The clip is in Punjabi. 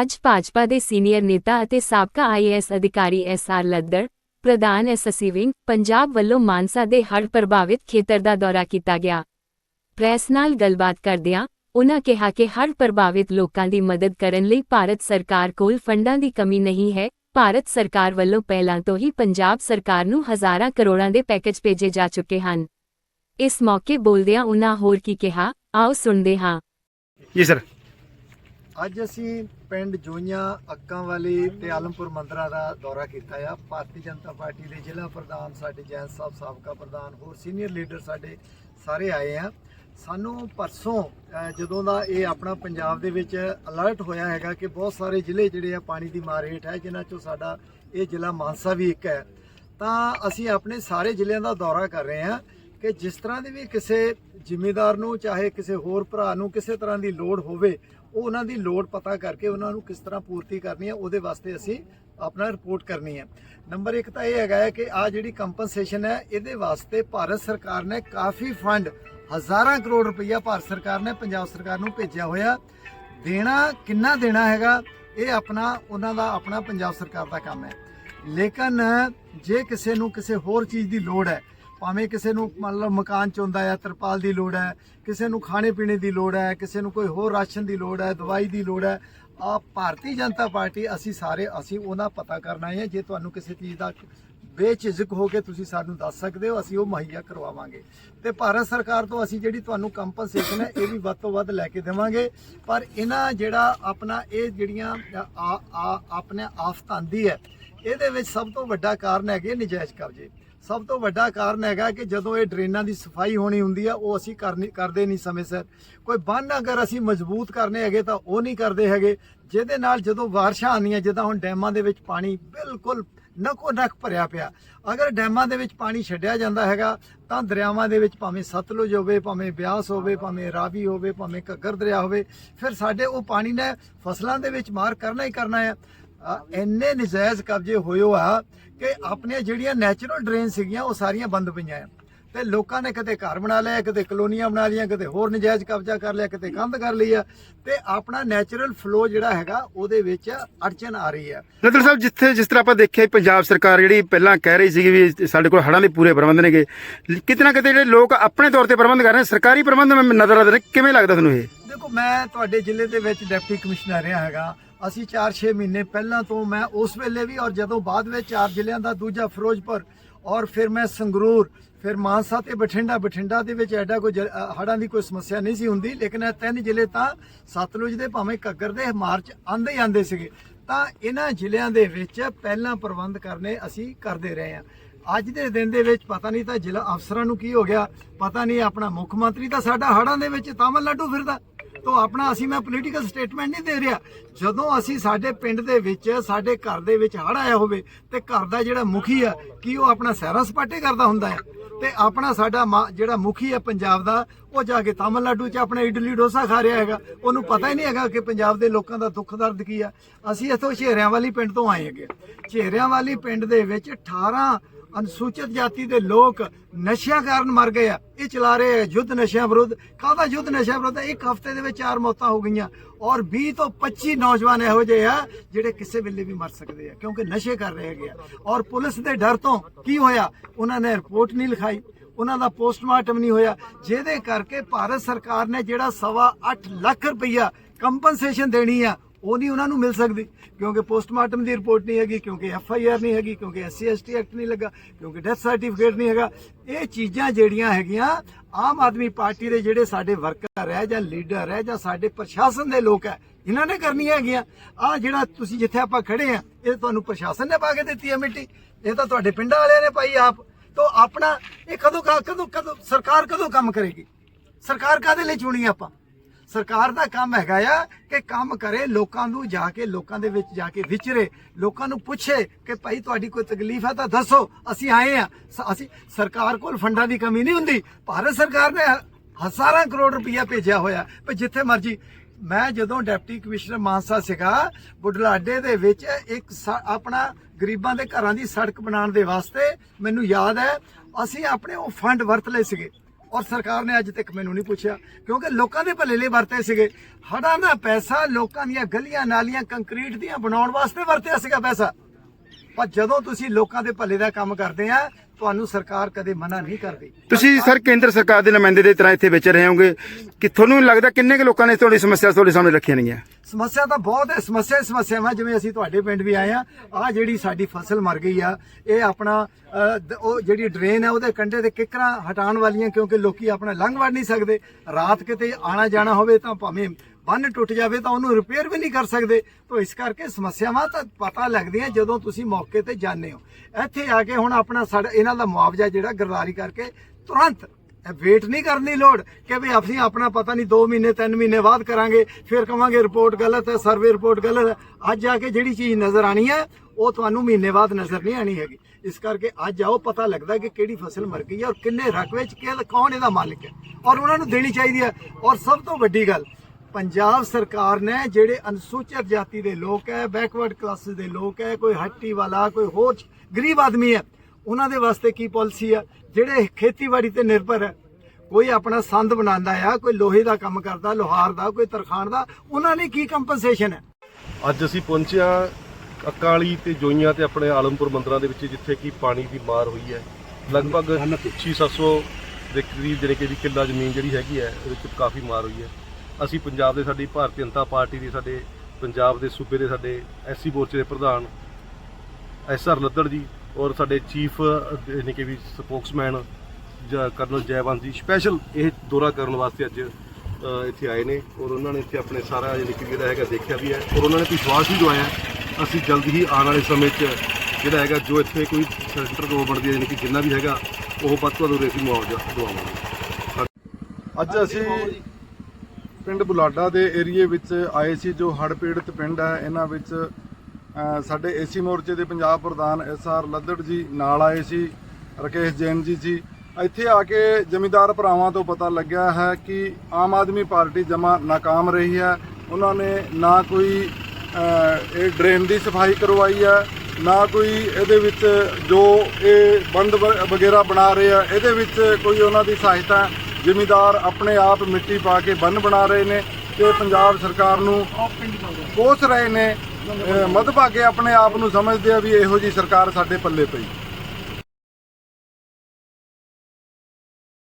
ਅੱਜ ਭਾਜਪਾ ਦੇ ਸੀਨੀਅਰ ਨੇਤਾ ਅਤੇ ਸਾਬਕਾ ਆਈਏਐਸ ਅਧਿਕਾਰੀ ਐਸਆਰ ਲੱਦੜ, ਪ੍ਰਧਾਨ ਐਸਐਸਸੀ ਵਿੰਗ, ਪੰਜਾਬ ਵੱਲੋਂ ਮਾਨਸਾ ਦੇ ਹੜ੍ਹ ਪ੍ਰਭਾਵਿਤ ਖੇਤਰ ਦਾ ਦੌਰਾ ਕੀਤਾ ਗਿਆ। ਪ੍ਰੈਸ ਨਾਲ ਗੱਲਬਾਤ ਕਰਦਿਆਂ ਉਨ੍ਹਾਂ ਕਿਹਾ ਕਿ ਹੜ੍ਹ ਪ੍ਰਭਾਵਿਤ ਲੋਕਾਂ ਦੀ ਮਦਦ ਕਰਨ ਲਈ ਭਾਰਤ ਸਰਕਾਰ ਕੋਲ ਫੰਡਾਂ ਦੀ ਕਮੀ ਨਹੀਂ ਹੈ। ਭਾਰਤ ਸਰਕਾਰ ਵੱਲੋਂ ਪਹਿਲਾਂ ਤੋਂ ਹੀ ਪੰਜਾਬ ਸਰਕਾਰ ਨੂੰ ਹਜ਼ਾਰਾਂ ਕਰੋੜਾਂ ਦੇ ਪੈਕੇਜ ਭੇਜੇ ਜਾ ਚੁੱਕੇ ਹਨ। ਇਸ ਮੌਕੇ ਬੋਲਦਿਆਂ ਉਨ੍ਹਾਂ ਹੋਰ ਕੀ ਕਿਹਾ, ਆਓ ਸੁਣਦੇ ਹਾਂ। ਜੀ ਸਰ ਅੱਜ ਅਸੀਂ ਪਿੰਡ ਜੋਈਆਂ ਅੱਕਾਂ ਵਾਲੀ ਤੇ ਆਲਮਪੁਰ ਮੰਦਰਾ ਦਾ ਦੌਰਾ ਕੀਤਾ ਆ। ਭਾਰਤੀ ਜਨਤਾ ਪਾਰਟੀ ਦੇ ਜ਼ਿਲ੍ਹਾ ਪ੍ਰਧਾਨ ਸਾਡੇ ਜੈਨ ਸਾਹਿਬ ਸਾਬਕਾ ਪ੍ਰਧਾਨ, ਹੋਰ ਸੀਨੀਅਰ ਲੀਡਰ ਸਾਡੇ ਸਾਰੇ ਆਏ ਆ। ਸਾਨੂੰ ਪਰਸੋਂ ਜਦੋਂ ਦਾ ਇਹ ਆਪਣਾ ਪੰਜਾਬ ਦੇ ਵਿੱਚ ਅਲਰਟ ਹੋਇਆ ਹੈਗਾ ਕਿ ਬਹੁਤ ਸਾਰੇ ਜ਼ਿਲ੍ਹੇ ਜਿਹੜੇ ਆ ਪਾਣੀ ਦੀ ਮਾਰ ਹੇਠ ਹੈ, ਜਿਨ੍ਹਾਂ ਚੋਂ ਸਾਡਾ ਇਹ ਜ਼ਿਲ੍ਹਾ ਮਾਨਸਾ ਵੀ ਇੱਕ ਹੈ। ਤਾਂ ਅਸੀਂ ਆਪਣੇ ਸਾਰੇ ਜ਼ਿਲ੍ਹਿਆਂ ਦਾ ਦੌਰਾ ਕਰ ਰਹੇ ਹਾਂ ਕਿ ਜਿਸ ਤਰ੍ਹਾਂ ਦੇ ਵੀ ਕਿਸੇ ਜ਼ਿਮੀਦਾਰ ਨੂੰ, ਚਾਹੇ ਕਿਸੇ ਹੋਰ ਭਰਾ ਨੂੰ, ਕਿਸੇ ਤਰ੍ਹਾਂ ਦੀ ਲੋੜ ਹੋਵੇ ਉਹ ਉਹਨਾਂ ਦੀ ਲੋੜ ਪਤਾ ਕਰਕੇ ਉਹਨਾਂ ਨੂੰ ਕਿਸ ਤਰ੍ਹਾਂ ਪੂਰਤੀ ਕਰਨੀ ਹੈ, ਉਹਦੇ ਵਾਸਤੇ ਅਸੀਂ ਆਪਣਾ ਰਿਪੋਰਟ ਕਰਨੀ ਹੈ। ਨੰਬਰ 1 ਤਾਂ ਇਹ ਹੈਗਾ ਹੈ ਕਿ ਆ ਜਿਹੜੀ ਕੰਪਨਸੇਸ਼ਨ ਹੈ, ਇਹਦੇ ਵਾਸਤੇ ਭਾਰਤ ਸਰਕਾਰ ਨੇ ਕਾਫੀ ਫੰਡ ਹਜ਼ਾਰਾਂ ਕਰੋੜ ਰੁਪਈਆ ਭਾਰਤ ਸਰਕਾਰ ਨੇ, ਪੰਜਾਬ ਸਰਕਾਰ ਨੂੰ ਭੇਜਿਆ ਹੋਇਆ। ਦੇਣਾ ਕਿੰਨਾ ਦੇਣਾ ਹੈਗਾ, ਇਹ ਆਪਣਾ, ਉਹਨਾਂ ਦਾ ਆਪਣਾ ਪੰਜਾਬ ਸਰਕਾਰ ਦਾ ਕੰਮ ਹੈ। ਲੇਕਿਨ ਜੇ ਕਿਸੇ ਨੂੰ ਕਿਸੇ ਹੋਰ ਚੀਜ਼ ਦੀ ਲੋੜ ਹੈ ਭਾਵੇਂ ਕਿਸੇ ਨੂੰ ਮਤਲਬ ਲਓ ਮਕਾਨ ਚਾਹੁੰਦਾ ਹੈ, ਤਰਪਾਲ ਦੀ ਲੋੜ ਹੈ, ਕਿਸੇ ਨੂੰ ਖਾਣੇ ਪੀਣੇ ਦੀ ਲੋੜ ਹੈ, ਕਿਸੇ ਨੂੰ ਕੋਈ ਹੋਰ ਰਾਸ਼ਨ ਦੀ ਲੋੜ ਹੈ, ਦਵਾਈ ਦੀ ਲੋੜ ਹੈ ਆ ਭਾਰਤੀ ਜਨਤਾ ਪਾਰਟੀ, ਅਸੀਂ ਸਾਰੇ, ਅਸੀਂ ਉਹਦਾ ਪਤਾ ਕਰਨਾ ਹੈ, ਜੇ ਤੁਹਾਨੂੰ ਕਿਸੇ ਚੀਜ਼ ਦਾ ਬੇਝਿਜਕ ਹੋ ਕੇ ਤੁਸੀਂ ਸਾਨੂੰ ਦੱਸ ਸਕਦੇ ਹੋ, ਅਸੀਂ ਉਹ ਮੁਹੱਈਆ ਕਰਵਾਵਾਂਗੇ। ਤੇ ਭਾਰਤ ਸਰਕਾਰ ਤੋਂ ਅਸੀਂ ਜਿਹੜੀ ਤੁਹਾਨੂੰ ਕੰਪਨਸੇਸ਼ਨ ਹੈ, ਇਹ ਵੀ ਵੱਧ ਤੋਂ ਵੱਧ ਲੈ ਕੇ ਦੇਵਾਂਗੇ। ਪਰ ਇਹਨਾਂ ਜਿਹੜਾ ਆਪਣਾ, ਇਹ ਜਿਹੜੀਆਂ ਆਪਣੇ ਆਫਤ ਆਂਦੀ ਹੈ, ਇਹਦੇ ਵਿੱਚ ਸਭ ਤੋਂ ਵੱਡਾ ਕਾਰਨ ਹੈਗੇ ਨਜਾਇਜ਼ ਕਬਜ਼ੇ। ਸਭ ਤੋਂ ਵੱਡਾ ਕਾਰਨ ਹੈਗਾ ਕਿ ਜਦੋਂ ਇਹ ਡਰੇਨਾਂ ਦੀ ਸਫ਼ਾਈ ਹੋਣੀ ਹੁੰਦੀ ਆ, ਉਹ ਅਸੀਂ ਕਰਨੀ ਕਰਦੇ ਨਹੀਂ ਸਮੇਂ ਸਿਰ। ਕੋਈ ਬੰਨ ਅਗਰ ਅਸੀਂ ਮਜ਼ਬੂਤ ਕਰਨੇ ਹੈਗੇ ਤਾਂ ਉਹ ਨਹੀਂ ਕਰਦੇ ਹੈਗੇ। ਜਿਹਦੇ ਨਾਲ ਜਦੋਂ ਬਾਰਿਸ਼ਾਂ ਆਉਂਦੀਆਂ, ਜਿੱਦਾਂ ਹੁਣ ਡੈਮਾਂ ਦੇ ਵਿੱਚ ਪਾਣੀ ਬਿਲਕੁਲ ਨਕੋ ਨਕ ਭਰਿਆ ਪਿਆ। ਅਗਰ ਡੈਮਾਂ ਦੇ ਵਿੱਚ ਪਾਣੀ ਛੱਡਿਆ ਜਾਂਦਾ ਹੈਗਾ, ਤਾਂ ਦਰਿਆਵਾਂ ਦੇ ਵਿੱਚ ਭਾਵੇਂ ਸਤਲੁਜ ਹੋਵੇ, ਭਾਵੇਂ ਬਿਆਸ ਹੋਵੇ, ਭਾਵੇਂ ਰਾਵੀ ਹੋਵੇ, ਭਾਵੇਂ ਘੱਗਰ ਦਰਿਆ ਹੋਵੇ, ਫਿਰ ਸਾਡੇ ਉਹ ਪਾਣੀ ਨੇ ਫਸਲਾਂ ਦੇ ਵਿੱਚ ਮਾਰ ਕਰਨਾ ਹੀ ਕਰਨਾ ਹੈ ਇੰਨੇ ਨਜਾਇਜ਼ ਕਬਜ਼ੇ ਹੋਇਓ ਆ ਕਿ ਆਪਣੀਆਂ ਜਿਹੜੀਆਂ ਨੈਚੁਰਲ ਡਰੇਨ ਸੀਗੀਆਂ ਉਹ ਸਾਰੀਆਂ ਬੰਦ ਪਈਆਂ ਆ। ਤੇ ਲੋਕਾਂ ਨੇ ਕਿਤੇ ਘਰ ਬਣਾ ਲਿਆ ਕਿਤੇ ਕਲੋਨੀਆਂ ਬਣਾ ਲਈਆਂ ਕਿਤੇ ਹੋਰ ਨਜਾਇਜ਼ ਕਬਜ਼ਾ ਕਰ ਲਿਆ ਕਿਤੇ ਕੰਧ ਕਰ ਲਈ ਆ। ਤੇ ਆਪਣਾ ਨੈਚੁਰਲ ਫਲੋ ਜਿਹੜਾ ਹੈਗਾ ਉਹਦੇ ਵਿੱਚ ਅੜਚਨ ਆ ਰਹੀ ਹੈ ਨਦਰ ਸਾਹਿਬ ਜਿੱਥੇ ਜਿਸ ਤਰ੍ਹਾਂ ਆਪਾਂ ਦੇਖਿਆ ਪੰਜਾਬ ਸਰਕਾਰ ਜਿਹੜੀ ਪਹਿਲਾਂ ਕਹਿ ਰਹੀ ਸੀ ਵੀ ਸਾਡੇ ਕੋਲ ਹੜ੍ਹਾਂ ਦੇ ਪੂਰੇ ਪ੍ਰਬੰਧ ਨੇਗੇ ਕਿਤੇ ਨਾ ਕਿਤੇ ਜਿਹੜੇ ਲੋਕ ਆਪਣੇ ਤੌਰ ਤੇ ਪ੍ਰਬੰਧ ਕਰ ਰਹੇ ਨੇ ਸਰਕਾਰੀ ਪ੍ਰਬੰਧ ਮੈਂ ਨਜ਼ਰ ਆ ਰਹੇ ਕਿਵੇਂ ਲੱਗਦਾ ਤੁਹਾਨੂੰ ਇਹ? ਦੇਖੋ ਮੈਂ ਤੁਹਾਡੇ ਜ਼ਿਲ੍ਹੇ ਦੇ ਵਿੱਚ ਡਿਪਟੀ ਕਮਿਸ਼ਨਰ ਰਿਹਾ ਹੈਗਾ। ਅਸੀਂ 4-6 ਮਹੀਨੇ ਪਹਿਲਾਂ ਤੋਂ ਮੈਂ ਉਸ ਵੇਲੇ ਵੀ ਔਰ ਜਦੋਂ ਬਾਅਦ ਵਿੱਚ ਚਾਰ ਜ਼ਿਲ੍ਹਿਆਂ ਦਾ ਦੂਜਾ ਫਿਰੋਜ਼ਪੁਰ ਔਰ ਫਿਰ ਮੈਂ ਸੰਗਰੂਰ, ਫਿਰ ਮਾਨਸਾ ਤੇ ਬਠਿੰਡਾ ਬਠਿੰਡਾ ਦੇ ਵਿੱਚ ਐਡਾ ਕੋਈ ਜ- ਹੜ੍ਹਾਂ ਦੀ ਕੋਈ ਸਮੱਸਿਆ ਨਹੀਂ ਸੀ ਹੁੰਦੀ, ਲੇਕਿਨ ਇਹ ਤਿੰਨ ਜ਼ਿਲ੍ਹੇ ਤਾਂ ਸਤਲੁਜ ਦੇ ਭਾਵੇਂ ਘੱਗਰ ਦੇ ਮਾਰਚ ਆਂਦੇ ਹੀ ਆਂਦੇ ਸੀਗੇ। ਤਾਂ ਇਹਨਾਂ ਜ਼ਿਲ੍ਹਿਆਂ ਦੇ ਵਿੱਚ ਪਹਿਲਾਂ ਪ੍ਰਬੰਧ ਕਰਨੇ ਅਸੀਂ ਕਰਦੇ ਰਹੇ ਹਾਂ। ਅੱਜ ਦੇ ਦਿਨ ਦੇ ਵਿੱਚ ਪਤਾ ਨਹੀਂ ਤਾਂ ਜ਼ਿਲ੍ਹਾ ਅਫਸਰਾਂ ਨੂੰ ਕੀ ਹੋ ਗਿਆ, ਪਤਾ ਨਹੀਂ ਆਪਣਾ ਮੁੱਖ ਮੰਤਰੀ ਤਾਂ ਸਾਡਾ ਹੜਾਂ ਦੇ ਵਿੱਚ ਤਾਮਿਲਨਾਡੂ ਫਿਰਦਾ। ਤੋ ਆਪਣਾ ਅਸੀਂ ਮੈਂ ਪੋਲੀਟੀਕਲ ਸਟੇਟਮੈਂਟ ਨਹੀਂ ਦੇ ਰਿਹਾ। ਜਦੋਂ ਅਸੀਂ ਸਾਡੇ ਪਿੰਡ ਦੇ ਵਿੱਚ, ਸਾਡੇ ਘਰ ਦੇ ਵਿੱਚ ਹੜ ਆਇਆ ਹੋਵੇ ਤੇ ਘਰ ਦਾ ਜਿਹੜਾ ਮੁਖੀ ਆ, ਕੀ ਉਹ ਆਪਣਾ ਸੈਰਾਂ ਸਪਾਟੇ ਕਰਦਾ ਹੁੰਦਾ ਹੈ? ਤੇ ਆਪਣਾ ਸਾਡਾ ਜਿਹੜਾ ਮੁਖੀ ਹੈ ਪੰਜਾਬ ਦਾ, ਉਹ ਜਾ ਕੇ ਤਾਮਿਲਨਾਡੂ 'ਚ ਆਪਣਾ ਇਡਲੀ ਡੋਸਾ ਖਾ ਰਿਹਾ ਹੈਗਾ। ਉਹਨੂੰ ਪਤਾ ਹੀ ਨਹੀਂ ਹੈਗਾ ਕਿ ਪੰਜਾਬ ਦੇ ਲੋਕਾਂ ਦਾ ਦੁੱਖ ਦਰਦ ਕੀ ਆ। ਅਸੀਂ ਇੱਥੋਂ ਛੇਰਿਆਂ ਵਾਲੀ ਪਿੰਡ ਤੋਂ ਆਏ ਹੈਗੇ। ਛੇਰਿਆਂ ਵਾਲੀ ਪਿੰਡ ਦੇ ਵਿੱਚ 18 ਅਨੁਸੂਚਿਤ ਜਾਤੀ ਦੇ ਲੋਕ ਨਸ਼ਿਆਂ ਕਾਰਨ ਮਰ ਗਏ ਆ। ਇਹ ਚਲਾ ਰਹੇ ਆ ਯੁੱਧ ਨਸ਼ਿਆਂ ਵਿਰੁੱਧ। ਕਾਹਦਾ ਯੁੱਧ ਨਸ਼ਿਆਂ ਵਿਰੁੱਧ? ਇੱਕ ਹਫ਼ਤੇ ਦੇ ਵਿੱਚ ਚਾਰ ਮੌਤਾਂ ਹੋ ਗਈਆਂ। ਔਰ 20 ਤੋਂ 25 ਨੌਜਵਾਨ ਇਹੋ ਜਿਹੇ ਆ ਜਿਹੜੇ ਕਿਸੇ ਵੇਲੇ ਵੀ ਮਰ ਸਕਦੇ ਆ, ਕਿਉਂਕਿ ਨਸ਼ੇ ਕਰ ਰਹੇ ਹੈਗੇ ਆ। ਔਰ ਪੁਲਿਸ ਦੇ ਡਰ ਤੋਂ ਕੀ ਹੋਇਆ? ਉਹਨਾਂ ਨੇ ਰਿਪੋਰਟ ਨਹੀਂ ਲਿਖਾਈ, ਉਹਨਾਂ ਦਾ ਪੋਸਟਮਾਰਟਮ ਨਹੀਂ ਹੋਇਆ। ਜਿਹਦੇ ਕਰਕੇ ਭਾਰਤ ਸਰਕਾਰ ਨੇ ਜਿਹੜਾ ਸਵਾ 8 ਲੱਖ ਰੁਪਈਆ ਕੰਪਨਸੇਸ਼ਨ ਦੇਣੀ ਆ ਉਹ ਨਹੀਂ ਉਹਨਾਂ ਨੂੰ ਮਿਲ ਸਕਦੀ, ਕਿਉਂਕਿ ਪੋਸਟਮਾਰਟਮ ਦੀ ਰਿਪੋਰਟ ਨਹੀਂ ਹੈਗੀ, ਕਿਉਂਕਿ ਐਫ ਆਈ ਆਰ ਨਹੀਂ ਹੈਗੀ, ਕਿਉਂਕਿ S C S T act ਨਹੀਂ ਲੱਗਾ, ਕਿਉਂਕਿ ਡੈਥ ਸਰਟੀਫਿਕੇਟ ਨਹੀਂ ਹੈਗਾ। ਇਹ ਚੀਜ਼ਾਂ ਜਿਹੜੀਆਂ ਹੈਗੀਆਂ, ਆਮ ਆਦਮੀ ਪਾਰਟੀ ਦੇ ਜਿਹੜੇ ਸਾਡੇ ਵਰਕਰ ਹੈ ਜਾਂ ਲੀਡਰ ਹੈ ਜਾਂ ਸਾਡੇ ਪ੍ਰਸ਼ਾਸਨ ਦੇ ਲੋਕ ਹੈ, ਇਹਨਾਂ ਨੇ ਕਰਨੀਆਂ ਹੈਗੀਆਂ। ਆ ਜਿਹੜਾ ਤੁਸੀਂ ਜਿੱਥੇ ਆਪਾਂ ਖੜੇ ਆ ਇਹ ਤੁਹਾਨੂੰ ਪ੍ਰਸ਼ਾਸਨ ਨੇ ਪਾ ਕੇ ਦਿੱਤੀ ਹੈ ਮਿੱਟੀ। ਇਹ ਤਾਂ ਤੁਹਾਡੇ ਪਿੰਡਾਂ ਵਾਲਿਆਂ ਨੇ ਪਾਈ ਆਪ। ਤੋਂ ਆਪਣਾ, ਇਹ ਕਦੋਂ ਕਦੋਂ ਕਦੋਂ ਸਰਕਾਰ ਕਦੋਂ ਕੰਮ ਕਰੇਗੀ? ਸਰਕਾਰ ਕਾਦੇ ਲਈ ਚੁਣੀ ਆਪਾਂ? ਸਰਕਾਰ ਦਾ ਕੰਮ ਹੈਗਾ ਆ ਕਿ ਕੰਮ ਕਰੇ, ਲੋਕਾਂ ਨੂੰ ਜਾ ਕੇ, ਲੋਕਾਂ ਦੇ ਵਿੱਚ ਜਾ ਕੇ ਵਿਚਰੇ, ਲੋਕਾਂ ਨੂੰ ਪੁੱਛੇ ਕਿ ਭਾਈ ਤੁਹਾਡੀ ਕੋਈ ਤਕਲੀਫ ਹੈ ਤਾਂ ਦੱਸੋ, ਅਸੀਂ ਆਏ ਆ। ਅਸੀਂ, ਸਰਕਾਰ ਕੋਲ ਫੰਡਾਂ ਦੀ ਕਮੀ ਨਹੀਂ ਹੁੰਦੀ। ਭਾਰਤ ਸਰਕਾਰ ਨੇ ਹਜ਼ਾਰਾਂ ਕਰੋੜ ਰੁਪਈਆ ਭੇਜਿਆ ਹੋਇਆ। ਪਰ ਜਿੱਥੇ ਮਰਜ਼ੀ, ਮੈਂ ਜਦੋਂ ਡਿਪਟੀ ਕਮਿਸ਼ਨਰ ਮਾਨਸਾ ਸੀਗਾ, ਬੁਢਲਾਡੇ ਦੇ ਵਿੱਚ ਇੱਕ ਆਪਣਾ ਗਰੀਬਾਂ ਦੇ ਘਰਾਂ ਦੀ ਸੜਕ ਬਣਾਉਣ ਦੇ ਵਾਸਤੇ ਮੈਨੂੰ ਯਾਦ ਹੈ, ਅਸੀਂ ਆਪਣੇ ਉਹ ਫੰਡ ਵਰਤ ਲਏ ਸੀਗੇ। ਔਰ ਸਰਕਾਰ ਨੇ ਅੱਜ ਤੱਕ ਮੈਨੂੰ ਨਹੀਂ ਪੁੱਛਿਆ, ਕਿਉਂਕਿ ਲੋਕਾਂ ਦੇ ਭਲੇ ਲਈ ਵਰਤੇ ਸੀਗੇ। ਹੜਾਂ ਦਾ ਪੈਸਾ ਲੋਕਾਂ ਦੀਆਂ ਗਲੀਆਂ ਨਾਲੀਆਂ ਕੰਕਰੀਟ ਦੀਆਂ ਬਣਾਉਣ ਵਾਸਤੇ ਵਰਤਿਆ ਸੀਗਾ ਪੈਸਾ। ਪਰ ਜਦੋਂ ਤੁਸੀਂ ਲੋਕਾਂ ਦੇ ਭਲੇ ਦਾ ਕੰਮ ਕਰਦੇ ਆ, ਤੁਹਾਨੂੰ ਸਰਕਾਰ ਕਦੇ ਮਨਾ ਨਹੀਂ ਕਰਦੀ। ਤੁਸੀਂ ਸਰ ਕੇਂਦਰ ਸਰਕਾਰ ਦੇ ਨੁਮਾਇੰਦੇ ਦੇ ਤਰ੍ਹਾਂ ਇੱਥੇ ਵਿਚ ਰਹੇ ਹੋਗੇ ਕਿ ਤੁਹਾਨੂੰ ਲੱਗਦਾ ਕਿੰਨੇ ਕੁ ਲੋਕਾਂ ਨੇ ਤੁਹਾਡੀ ਸਮੱਸਿਆ ਤੁਹਾਡੇ ਸਾਹਮਣੇ ਰੱਖੀਆਂ ਨੇਗੀਆਂ? ਸਮੱਸਿਆ ਤਾਂ ਬਹੁਤ ਹੈ ਸਮੱਸਿਆ ਹੀ ਸਮੱਸਿਆਵਾਂ ਜਿਵੇਂ ਅਸੀਂ ਤੁਹਾਡੇ ਪਿੰਡ ਵੀ ਆਏ ਆ ਆ ਜਿਹੜੀ ਸਾਡੀ ਫਸਲ ਮਰ ਗਈ ਆ ਇਹ ਆਪਣਾ ਅ, ਦ- ਉਹ ਜਿਹੜੀ ਡਰੇਨ ਹੈ ਉਹਦੇ ਕੰਢੇ ਤੇ ਕਿਕਰਾਂ ਹਟਾਉਣ ਵਾਲੀਆਂ ਕਿਉਂਕਿ ਲੋਕੀ ਆਪਣਾ ਲੰਘ ਵੜ ਨਹੀਂ ਸਕਦੇ। ਰਾਤ ਕਿਤੇ ਆਣਾ ਜਾਣਾ ਹੋਵੇ ਤਾਂ ਭਾਵੇਂ ਬੰਨ ਟੁੱਟ ਜਾਵੇ ਤਾਂ ਉਹਨੂੰ ਰਿਪੇਅਰ ਵੀ ਨਹੀਂ ਕਰ ਸਕਦੇ। ਤਾਂ ਇਸ ਕਰਕੇ ਸਮੱਸਿਆਵਾਂ ਤਾਂ ਪਤਾ ਲੱਗਦੀਆਂ ਜਦੋਂ ਤੁਸੀਂ ਮੌਕੇ ਤੇ ਜਾਂਦੇ ਹੋ। ਇੱਥੇ ਆ ਕੇ ਹੁਣ ਆਪਣਾ ਸਾਡਾ ਇਹਨਾਂ ਦਾ ਮੁਆਵਜ਼ਾ ਜਿਹੜਾ ਗਰਦਾਰੀ ਕਰਕੇ ਤੁਰੰਤ ਵੇਟ ਨਹੀਂ ਕਰਨੀ ਲੋੜ ਕਿ ਵੀ ਅਸੀਂ ਆਪਣਾ ਪਤਾ ਨਹੀਂ 2 ਮਹੀਨੇ 3 ਮਹੀਨੇ ਬਾਅਦ ਕਰਾਂਗੇ, ਫਿਰ ਕਵਾਂਗੇ ਰਿਪੋਰਟ ਗਲਤ ਹੈ ਸਰਵੇ ਰਿਪੋਰਟ ਗਲਤ ਹੈ। ਅੱਜ ਆ ਕੇ ਜਿਹੜੀ ਚੀਜ਼ ਨਜ਼ਰ ਆਣੀ ਹੈ, ਉਹ ਤੁਹਾਨੂੰ ਮਹੀਨੇ ਬਾਅਦ ਨਜ਼ਰ ਨਹੀਂ ਆਣੀ ਹੈਗੀ। ਇਸ ਕਰਕੇ ਅੱਜ ਆਓ, ਪਤਾ ਲੱਗਦਾ ਕਿ ਕਿਹੜੀ ਫਸਲ ਮਰ ਗਈ ਹੈ ਔਰ ਕਿੰਨੇ ਰਕਬੇ ਚ ਕਿਹਦਾ, ਕੌਣ ਇਹਦਾ ਮਾਲਕ ਹੈ। ਔਰ ਉਹਨਾਂ ਨੂੰ ਦੇਣੀ ਚਾਹੀਦੀ ਹੈ। ਔਰ ਸਭ ਤੋਂ ਵੱਡੀ ਗੱਲ, ਪੰਜਾਬ ਸਰਕਾਰ ਨੇ ਜਿਹੜੇ ਅਨੁਸੂਚਿਤ ਜਾਤੀ ਦੇ ਲੋਕ ਹੈ ਬੈਕਵਰਡ ਕਲਾਸਿਸ ਦੇ ਲੋਕ ਹੈ, ਕੋਈ ਹੱਟੀ ਵਾਲਾ, ਕੋਈ ਹੋਰ ਗਰੀਬ ਆਦਮੀ ਹੈ ਉਹਨਾਂ ਦੇ ਵਾਸਤੇ ਕੀ ਪਾਲਿਸੀ ਆ? ਜਿਹੜੇ ਖੇਤੀਬਾੜੀ ਤੇ ਨਿਰਭਰ ਹੈ ਕੋਈ ਆਪਣਾ ਸੰਦ ਬਣਾਉਂਦਾ ਆ, ਕੋਈ ਲੋਹੇ ਦਾ ਕੰਮ ਕਰਦਾ, ਲੋਹਾਰ ਦਾ, ਕੋਈ ਤਰਖਾਣ ਦਾ, ਉਹਨਾਂ ਲਈ ਕੀ ਕੰਪਨਸੇਸ਼ਨ ਹੈ ਅੱਜ ਅਸੀਂ ਪਹੁੰਚਿਆ ਅਕਾਲੀ ਤੇ ਜੋਈਆਂ ਤੇ ਆਪਣੇ ਆਲਮਪੁਰ ਮੰਦਰਾਂ ਦੇ ਵਿੱਚ, ਜਿੱਥੇ ਕਿ ਪਾਣੀ ਦੀ ਮਾਰ ਹੋਈ ਹੈ। ਲਗਭਗ 6-700 ਦੇ ਕਰੀਬ ਜਿਹੜੇ ਕਿ ਦੀ ਕਿੱਲਾ ਜ਼ਮੀਨ ਜਿਹੜੀ ਹੈਗੀ ਹੈ, ਉਹਦੇ ਵਿੱਚ ਕਾਫੀ ਮਾਰ ਹੋਈ ਹੈ। ਅਸੀਂ ਪੰਜਾਬ ਦੇ ਸਾਡੀ ਭਾਰਤੀ ਜਨਤਾ ਪਾਰਟੀ ਦੀ, ਸਾਡੇ ਪੰਜਾਬ ਦੇ ਸੂਬੇ ਦੇ, ਸਾਡੇ ਐਸਸੀ ਮੋਰਚੇ ਦੇ ਪ੍ਰਧਾਨ ਐਸ ਆਰ ਲੱਦੜ ਜੀ ਔਰ ਸਾਡੇ ਚੀਫ ਯਾਨੀ ਕਿ ਵੀ ਸਪੋਕਸਮੈਨ ਕਰਨਲ ਜੈਵੰਤ ਜੀ ਸਪੈਸ਼ਲ ਇਹ ਦੌਰਾ ਕਰਨ ਵਾਸਤੇ ਅੱਜ ਇੱਥੇ ਆਏ ਨੇ ਔਰ ਉਹਨਾਂ ਨੇ ਇੱਥੇ ਆਪਣੇ ਸਾਰਾ ਯਾਨੀ ਕਿ ਜਿਹੜਾ ਹੈਗਾ ਦੇਖਿਆ ਵੀ ਹੈ ਔਰ ਉਹਨਾਂ ਨੇ ਵਿਸ਼ਵਾਸ ਵੀ ਦਵਾਇਆ ਅਸੀਂ ਜਲਦੀ ਹੀ ਆਉਣ ਵਾਲੇ ਸਮੇਂ 'ਚ ਜਿਹੜਾ ਹੈਗਾ ਜੋ ਇੱਥੇ ਕੋਈ ਸੈਂਟਰ ਗਵਰਨਮੈਂਟ ਦੀ ਯਾਨੀ ਕਿ ਜਿੰਨਾ ਵੀ ਹੈਗਾ ਉਹ ਵੱਧ ਤੋਂ ਵੱਧ ਉਰੇ ਅਸੀਂ ਮੁਆਵਜ਼ਾ ਦਵਾਵਾਂਗੇ। ਅੱਜ ਅਸੀਂ ਪਿੰਡ ਬੁਲਾਡਾ ਦੇ ਏਰੀਏ ਵਿੱਚ ਆਏ ਸੀ ਜੋ ਹੜ੍ਹ ਪੀੜਤ ਪਿੰਡ ਹੈ ਇਹਨਾਂ ਵਿੱਚ ਸਾਡੇ ਏਸੀ ਮੋਰਚੇ ਦੇ ਪੰਜਾਬ ਪ੍ਰਧਾਨ ਐਸ ਆਰ ਲੱਦੜ ਜੀ ਨਾਲ ਆਏ ਸੀ, ਰਕੇਸ਼ ਜੈਨ ਜੀ ਸੀ। ਇੱਥੇ ਆ ਕੇ ਜ਼ਮੀਂਦਾਰ ਭਰਾਵਾਂ ਤੋਂ ਪਤਾ ਲੱਗਿਆ ਹੈ ਕਿ ਆਮ ਆਦਮੀ ਪਾਰਟੀ ਜਮਾ ਨਾਕਾਮ ਰਹੀ ਹੈ। ਉਹਨਾਂ ਨੇ ਨਾ ਕੋਈ ਇਹ ਡਰੇਨ ਦੀ ਸਫ਼ਾਈ ਕਰਵਾਈ ਹੈ, ਨਾ ਕੋਈ ਇਹਦੇ ਵਿੱਚ ਜੋ ਇਹ ਬੰਦ ਵ- ਵਗੈਰਾ ਬਣਾ ਰਹੇ ਆ, ਇਹਦੇ ਵਿੱਚ ਕੋਈ ਉਹਨਾਂ ਦੀ ਸਹਾਇਤਾ ਜ਼ਿਮੀਦਾਰ ਆਪਣੇ ਆਪ ਮਿੱਟੀ ਪਾ ਕੇ ਬੰਨ ਬਣਾ ਰਹੇ ਨੇ ਤੇ ਪੰਜਾਬ ਸਰਕਾਰ ਨੂੰ ਕੋਸ ਰਹੇ ਨੇ ਮਦਭਾਗੇ ਆਪਣੇ ਆਪ ਨੂੰ ਸਮਝਦੇ ਆ ਵੀ ਇਹੋ ਜੀ ਸਰਕਾਰ ਸਾਡੇ ਪੱਲੇ ਪਈ।